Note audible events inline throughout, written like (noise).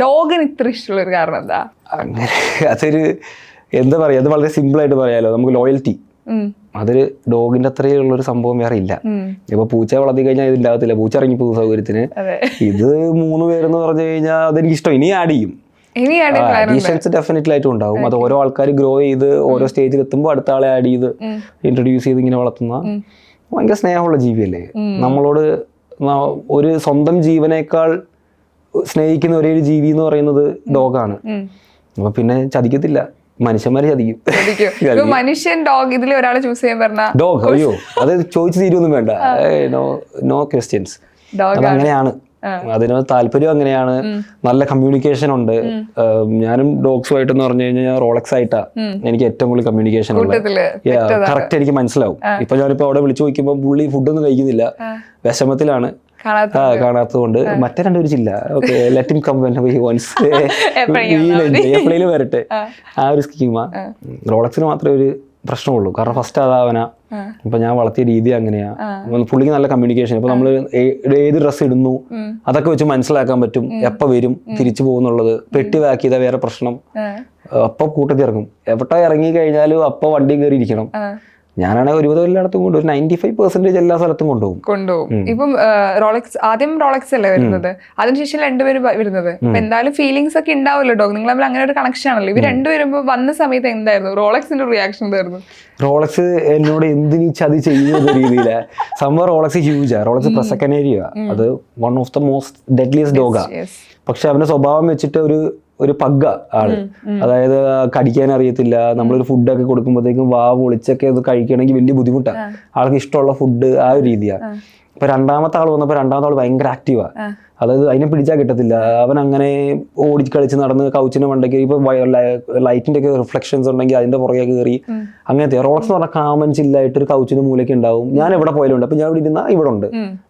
ഡോഗിന് ഇത്ര ഇഷ്ടമുള്ള ഒരു കാരണം എന്താ? അങ്ങനെ അതൊരു എന്താ പറയുക അത് വളരെ സിമ്പിൾ ആയിട്ട് പറയാലോ. നമുക്ക് ലോയൽറ്റി അതൊരു ഡോഗിന്റെ അത്രയുള്ള ഉള്ളൊരു സംഭവം വേറെ ഇല്ല. ഇപ്പൊ പൂച്ച വളർത്തി കഴിഞ്ഞാൽ ഇതില്ലാകത്തില്ല പൂച്ച ഇറങ്ങി പോകുന്ന സൗകര്യത്തിന്. ഇത് മൂന്ന് പേരെന്ന് പറഞ്ഞു കഴിഞ്ഞാൽ അതെനിക്ക് ഇഷ്ടം ഇനി ആഡ് ചെയ്യും അഡീഷൻസ് ഡെഫിനറ്റ്ലി ആയിട്ടും ഉണ്ടാവും. അത് ഓരോ ആൾക്കാർ ഗ്രോ ചെയ്ത് ഓരോ സ്റ്റേജിൽ എത്തുമ്പോൾ അടുത്ത ആളെ ആഡ് ചെയ്ത് ഇൻട്രൊഡ്യൂസ് ചെയ്ത് ഇങ്ങനെ വളർത്തുന്ന ഭയങ്കര സ്നേഹമുള്ള ജീവിയല്ലേ? നമ്മളോട് ഒരു സ്വന്തം ജീവനേക്കാൾ സ്നേഹിക്കുന്ന ഒരേ ഒരു ജീവി എന്ന് പറയുന്നത് ഡോഗാണ്. അപ്പൊ പിന്നെ ചതിക്കത്തില്ല. മനുഷ്യന്മാര് ചതിക്കും. (laughs) മനുഷ്യൻ ഡോഗ് ഇതിൽ ഒരാളെ ചൂസ് ചെയ്യാൻ പറഞ്ഞ ഡോഗ്? അയ്യോ അത് ചോദിച്ചു തീരുമൊന്നും വേണ്ട. നോ നോ ക്വസ്റ്റ്യൻസ് അങ്ങനെയാണ് അതിനോട് അതിന് താല്പര്യം അങ്ങനെയാണ്. നല്ല കമ്മ്യൂണിക്കേഷൻ ഉണ്ട്. ഞാനും ഞാനും ഡോഗ്സുമായിട്ടെന്ന് പറഞ്ഞു കഴിഞ്ഞാൽ റോളക്സ് ആയിട്ടാ എനിക്ക് ഏറ്റവും കൂടുതൽ കമ്മ്യൂണിക്കേഷൻ ഉള്ളത്. കറക്റ്റ് എനിക്ക് മനസ്സിലാവും. ഇപ്പൊ ഞാനിപ്പോ അവിടെ വിളിച്ചു നോക്കുമ്പോൾ പുള്ളി ഫുഡൊന്നും കഴിക്കുന്നില്ല. വിഷമത്തിലാണ്. കാണാത്തതുകൊണ്ട് മറ്റേ രണ്ടുപേരും ചില്ല. ഓക്കെ ലെറ്റിൻ കം വൺസ് എപ്പോഴെങ്കിലും എപ്പോഴേലും വരട്ടെ. ആ. ഒരു സ്കീമാ റോളക്സിന് മാത്രമേ ഒരു പ്രശ്നമുള്ളൂ. കാരണം ഫസ്റ്റ് അതാവന ഇപ്പൊ ഞാൻ വളർത്തിയ രീതി അങ്ങനെയാ. പുള്ളിക്ക് നല്ല കമ്മ്യൂണിക്കേഷൻ ഇപ്പൊ നമ്മൾ ഏത് ഡ്രസ്സ് ഇടുന്നു അതൊക്കെ വെച്ച് മനസ്സിലാക്കാൻ പറ്റും. എപ്പ വരും തിരിച്ചു പോകുന്നുള്ളത്. പെട്ടി പാക്ക് ചെയ്താൽ വേറെ പ്രശ്നം. അപ്പൊ കൂട്ടത്തിൽ ഇറങ്ങും എവിടെ ഇറങ്ങി കഴിഞ്ഞാലും അപ്പൊ വണ്ടിയും കയറി ഇരിക്കണം. ഞാനാണെങ്കിൽ ഒരുപത് എല്ലായിടത്തും കൊണ്ടുപോകും. ഒരു നയന്റി ഫൈവ് പെർസെന്റേജ് എല്ലാ സ്ഥലത്തും കൊണ്ടുപോകും. കൊണ്ടുപോകും. ഇപ്പം റോളക്സ് ആദ്യം റോളക്സ് അല്ലേ വരുന്നത്? അതിനുശേഷം രണ്ടുപേരും വരുന്നത്. എന്തായാലും ഫീലിങ്സ് ഒക്കെ ഉണ്ടാവുമല്ലോ ഡോഗ്. നിങ്ങൾ തമ്മിൽ അങ്ങനെ ഒരു കണക്ഷൻ ആണല്ലോ. ഇവർ രണ്ടുപേരും വന്ന സമയത്ത് എന്തായിരുന്നു? റോളക്സിന്റെ റിയാക്ഷൻ എന്തായിരുന്നു? റോളക്സ് എന്നോട് എന്തിനീ ചതി ചെയ്യുന്ന രീതിയില. സംഭവം റോളക്സ് ഹ്യൂജാ റോളക്സ് പ്രസക്കനേരിയ അത് one of the most deadliest ഡോഗാ പക്ഷെ അവന്റെ സ്വഭാവം വെച്ചിട്ട് ഒരു ഒരു പഗ്ഗ ആൾ അതായത് കടിക്കാൻ അറിയത്തില്ല. നമ്മളൊരു ഫുഡൊക്കെ കൊടുക്കുമ്പോഴത്തേക്കും വാ പൊളിച്ചൊക്കെ അത് കഴിക്കണമെങ്കിൽ വലിയ ബുദ്ധിമുട്ടാണ് ആൾക്ക് ഇഷ്ടമുള്ള ഫുഡ് ആ ഒരു രീതിയാണ് ഇപ്പൊ രണ്ടാമത്തെ ആൾ വന്നപ്പോൾ രണ്ടാമത്തെ ആൾ ഭയങ്കര ആക്റ്റീവാ അതായത് അതിനെ പിടിച്ചാൽ കിട്ടത്തില്ല. അവൻ അങ്ങനെ ഓടി കളിച്ച് നടന്ന് കൗച്ചിന് മണ്ടയ്ക്ക് ഇപ്പൊ ലൈറ്റിന്റെ ഒക്കെ റിഫ്ലക്ഷൻസ് ഉണ്ടെങ്കിൽ അതിന്റെ പുറകെ കയറി അങ്ങനത്തെ. റോളക്സ് എന്ന് പറഞ്ഞാൽ കാമൻ ചില്ലായിട്ട് ഒരു കൗച്ചിന് മൂലയ്ക്ക് ഉണ്ടാവും. ഞാൻ എവിടെ പോയാലും ഉണ്ട് അപ്പൊ ഞാൻ ഇവിടെ ഇരുന്ന ഇവിടെ ഉണ്ട്.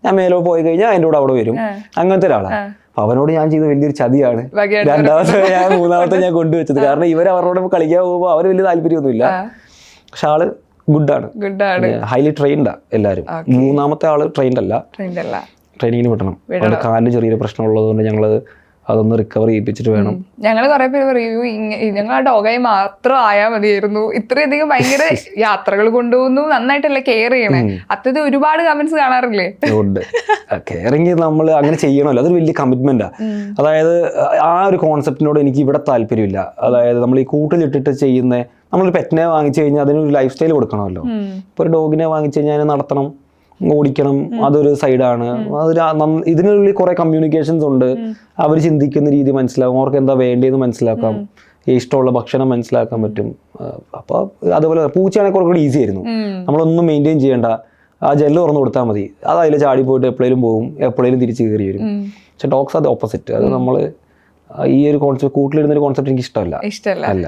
ഞാൻ മേലോ പോയി കഴിഞ്ഞാൽ അതിന്റെ കൂടെ അവിടെ വരും. അങ്ങനത്തെ ഒരാളാണ് അവനോട് ഞാൻ ചെയ്ത വലിയൊരു ചതിയാണ്. രണ്ടാമത്തെ ഞാൻ മൂന്നാമത്തെ ഞാൻ കൊണ്ടുവച്ചത്. കാരണം ഇവർ അവരോട് കളിക്കാൻ പോകുമ്പോൾ അവർ വലിയ താല്പര്യമൊന്നുമില്ല. പക്ഷെ ആൾ ഗുഡ് ആണ് ഹൈലി ട്രെയിൻഡാ എല്ലാരും. മൂന്നാമത്തെ ആൾ ട്രെയിൻഡ് അല്ല. ട്രെയിനിങ്ങിന് വിടണം. കാലിന് ചെറിയൊരു പ്രശ്നം ഉള്ളതുകൊണ്ട് ഞങ്ങൾ അതൊന്ന് റിക്കവർ ചെയ്യിപ്പിച്ചിട്ട് വേണം. ഞങ്ങൾ കുറെ പേര് പറയൂ ഞങ്ങൾ ആ ഡോഗായി മാത്രം ആയാൽ മതിയായിരുന്നു. ഇത്രയധികം ഭയങ്കര (laughs) യാത്രകൾ കൊണ്ടുപോകുന്നു നന്നായിട്ടല്ലേ കെയർ ചെയ്യണേ? അത്തത് ഒരുപാട് കമന്റ്സ് കാണാറില്ലേ? ഉണ്ട്. കെയറിങ് നമ്മൾ അങ്ങനെ ചെയ്യണമല്ലോ. അതൊരു വലിയ കമ്മിറ്റ്മെന്റാ അതായത് ആ ഒരു കോൺസെപ്റ്റിനോട് എനിക്ക് ഇവിടെ താല്പര്യമില്ല. അതായത് നമ്മൾ ഈ കൂട്ടിലിട്ടിട്ട് ചെയ്യുന്ന നമ്മളൊരു പെറ്റിനെ വാങ്ങിച്ചു കഴിഞ്ഞാൽ അതിനൊരു ലൈഫ് സ്റ്റൈൽ കൊടുക്കണമല്ലോ ഇപ്പോൾ ഒരു ഡോഗിനെ വാങ്ങിച്ചു കഴിഞ്ഞാൽ നടത്തണം. ഓടിക്കണം. അതൊരു സൈഡാണ്. അതൊരു ഇതിനുള്ളിൽ കുറെ കമ്മ്യൂണിക്കേഷൻസ് ഉണ്ട്. അവർ ചിന്തിക്കുന്ന രീതി മനസ്സിലാവും. അവർക്ക് എന്താ വേണ്ടതെന്ന് മനസ്സിലാക്കാം. ഇഷ്ടമുള്ള ഭക്ഷണം മനസ്സിലാക്കാൻ പറ്റും. അപ്പോൾ അതുപോലെ പൂച്ചയാണെങ്കിൽ കുറെ കൂടി ഈസി ആയിരുന്നു. നമ്മളൊന്നും മെയിന്റെയിൻ ചെയ്യേണ്ട. ആ ജെല്ല് തുറന്നു കൊടുത്താൽ മതി. അത് അതിൽ ചാടി പോയിട്ട് എപ്പോഴേലും പോകും എപ്പോഴേലും തിരിച്ച് കയറി വരും. പക്ഷെ ഡോഗ്സ് അത് ഓപ്പോസിറ്റ് അത് നമ്മൾ ഈ ഒരു കോൺസെപ്റ്റ് കൂട്ടിലിടുന്ന ഒരു കോൺസെപ്റ്റ് എനിക്ക് ഇഷ്ടമല്ല. ഇഷ്ടമല്ല. അല്ല.